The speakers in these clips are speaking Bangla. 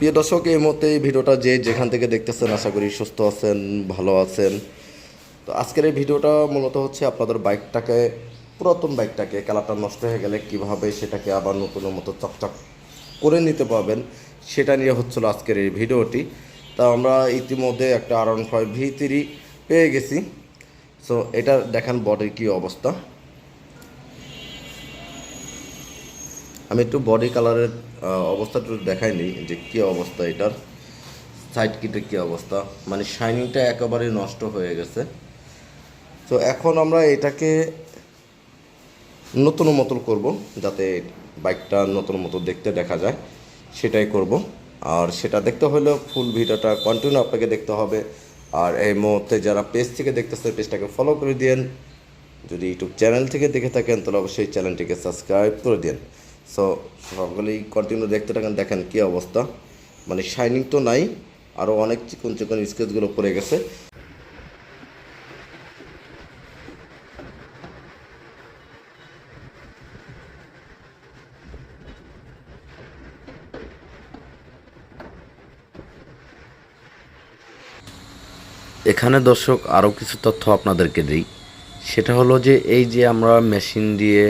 প্রিয় দর্শক, এই মুহূর্তে এই ভিডিওটা যে যেখান থেকে দেখতেছেন, আশা করি সুস্থ আছেন, ভালো আছেন। তো আজকের এই ভিডিওটা মূলত হচ্ছে আপনাদের বাইকটাকে, পুরাতন বাইকটাকে, কালারটা নষ্ট হয়ে গেলে কীভাবে সেটাকে আবার নতুনের মতো চকচক করে নিতে পারবেন, সেটা নিয়ে হচ্ছিল আজকের এই ভিডিওটি। তা আমরা ইতিমধ্যে একটা আর ওয়ান ফাইভ ভি পেয়ে গেছি। সো এটা দেখান বডির কী অবস্থা। আমি একটু বডি কালারের অবস্থাটা একটু দেখাইনি যে কী অবস্থা এটার। সাইড কিটের কী অবস্থা? মানে শাইনিংটা একেবারেই নষ্ট হয়ে গেছে। তো এখন আমরা এটাকে নতুন মতন করব, যাতে বাইকটা নতুন মতো দেখতে দেখা যায়। সেটাই করব। আর সেটা দেখতে হলে ফুল ভিডিওটা কন্টিনিউ আপনাকে দেখতে হবে। আর এই মুহূর্তে যারা পেজ থেকে দেখতেছে পেজটাকে ফলো করে দিন যদি ইউটিউব চ্যানেল থেকে দেখে থাকেন, তাহলে অবশ্যই চ্যানেলটিকে সাবস্ক্রাইব করে দিন সো সকলেই কন্টিনিউ দেখতে থাকেন, দেখেন কী অবস্থা। মানে শাইনিং তো নাই আরও অনেক চিকন চিকন স্কেচগুলো পড়ে গেছে। এখানে দর্শক আরও কিছু তথ্য আপনাদেরকে দিই। সেটা হলো যে, এই যে আমরা মেশিন দিয়ে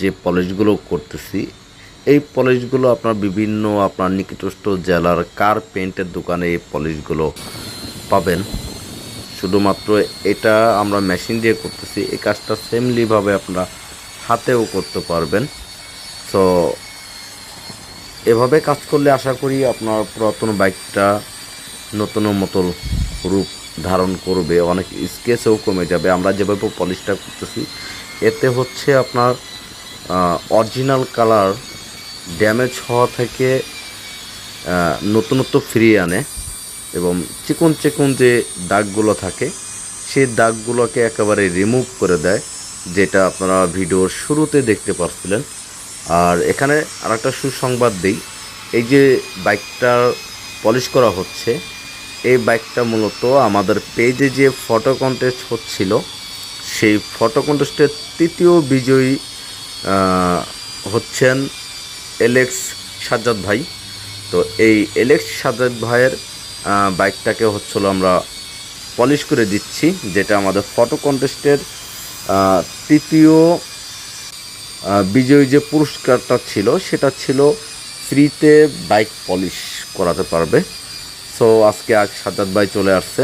যে পলিশগুলো করতেছি, এই পলিশগুলো আপনার বিভিন্ন আপনার নিকটস্থ জেলার কার পেন্টের দোকানে এই পলিশগুলো পাবেন। শুধুমাত্র এটা আমরা মেশিন দিয়ে করতেছি, এই কাজটা সেমলিভাবে আপনারা হাতেও করতে পারবেন। সো এভাবে কাজ করলে আশা করি আপনার পুরাতন বাইকটা নতুন মতো রূপ ধারণ করবে, অনেক স্কেচও কমে যাবে। আমরা যেভাবে পলিশটা করতেছি, এতে হচ্ছে আপনার অরিজিনাল কালার ড্যামেজ হওয়া থেকে নতুনত্ব ফিরিয়ে আনে এবং চিকন চিকন যে দাগগুলো থাকে, সেই দাগগুলোকে একেবারে রিমুভ করে দেয়, যেটা আপনারা ভিডিওর শুরুতে দেখতে পাচ্ছিলেন আর এখানে আর একটা সুসংবাদ দিই, এই যে বাইকটা পলিশ করা হচ্ছে, এই বাইকটা মূলত আমাদের পেজে যে ফটো কন্টেস্ট হচ্ছিল, সেই ফটো কন্টেস্টের তৃতীয় বিজয়ী হচ্ছেন এলেক্স সাজ্জাদ ভাই। তো এই এলেক্স সাজ্জাদ ভাইয়ের বাইকটাকে হচ্ছিল আমরা পলিশ করে দিচ্ছি, যেটা আমাদের ফটো কন্টেস্টের তৃতীয় বিজয়ী যে পুরস্কারটা ছিল, সেটা ছিল ফ্রিতে বাইক পলিশ করাতে পারবে। সো আজকে আজ সাজ্জাদ ভাই চলে আসছে।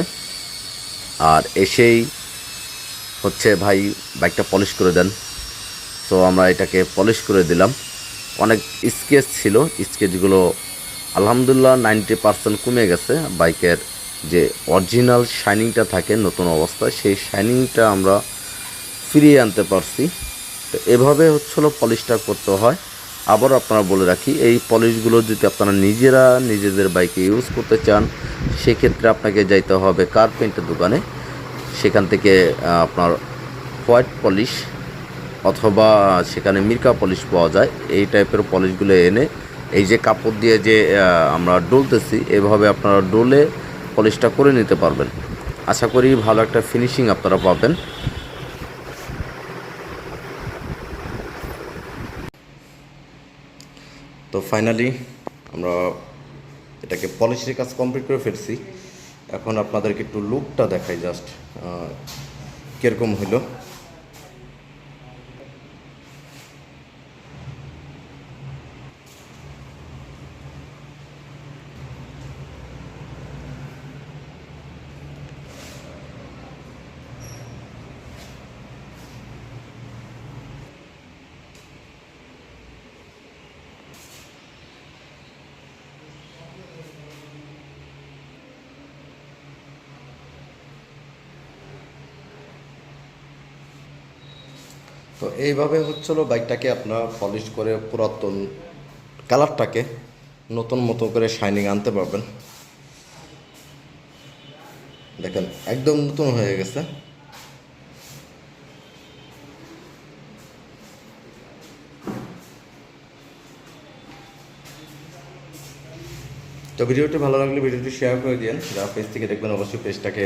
আর এসেই হচ্ছে ভাই বাইকটা পলিশ করে দেন। সো আমরা এটাকে পলিশ করে দিলাম। অনেক স্কেচ ছিল স্কেচগুলো আলহামদুলিল্লাহ নাইনটি পার্সেন্ট কমে গেছে। বাইকের যে অরিজিনাল শাইনিংটা থাকে, নতুন অবস্থায়, সেই শাইনিংটা আমরা ফিরিয়ে আনতে পারছি। তো এভাবে হচ্ছিল পলিশটা করতে হয়। আবার আপনারা বলে রাখি, এই পলিশগুলো যদি আপনারা নিজেরা নিজেদের বাইকে ইউজ করতে চান, সেক্ষেত্রে আপনাকে যাইতে হবে কার্পেন্টের দোকানে। সেখান থেকে আপনার হোয়াইট পলিশ অথবা সেখানে মির্কা পলিশ পাওয়া যায়, এই টাইপের পলিশগুলো এনে এই যে কাপড় দিয়ে যে আমরা ডলতেছি, এভাবে আপনারা ডলে পলিশটা করে নিতে পারবেন। আশা করি ভালো একটা ফিনিশিং আপনারা পাবেন। তো ফাইনালি আমরা এটাকে পলিশের কাজ কমপ্লিট করে ফেলছি। এখন আপনাদেরকে একটু লুকটা দেখাই জাস্ট কীরকম হইল। তো এইভাবে হচ্ছিল বাইকটাকে আপনার পলিশ করে পুরাতন কালারটাকে নতুন মতো করে শাইনিং আনতে পারবেন। দেখেন, একদম নতুন হয়ে গেছে। তো ভিডিওটি ভালো লাগলে ভিডিওটি শেয়ার করে দিন। যারা পেজ থেকে দেখবেন, অবশ্যই পেজটাকে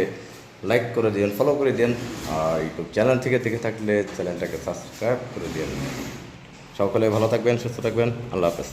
লাইক করে দিন ফলো করে দিন আর ইউটিউব চ্যানেল থেকে দেখে থাকলে চ্যানেলটাকে সাবস্ক্রাইব করে দিন সকলে ভালো থাকবেন, সুস্থ থাকবেন, আল্লাহ হাফেজ।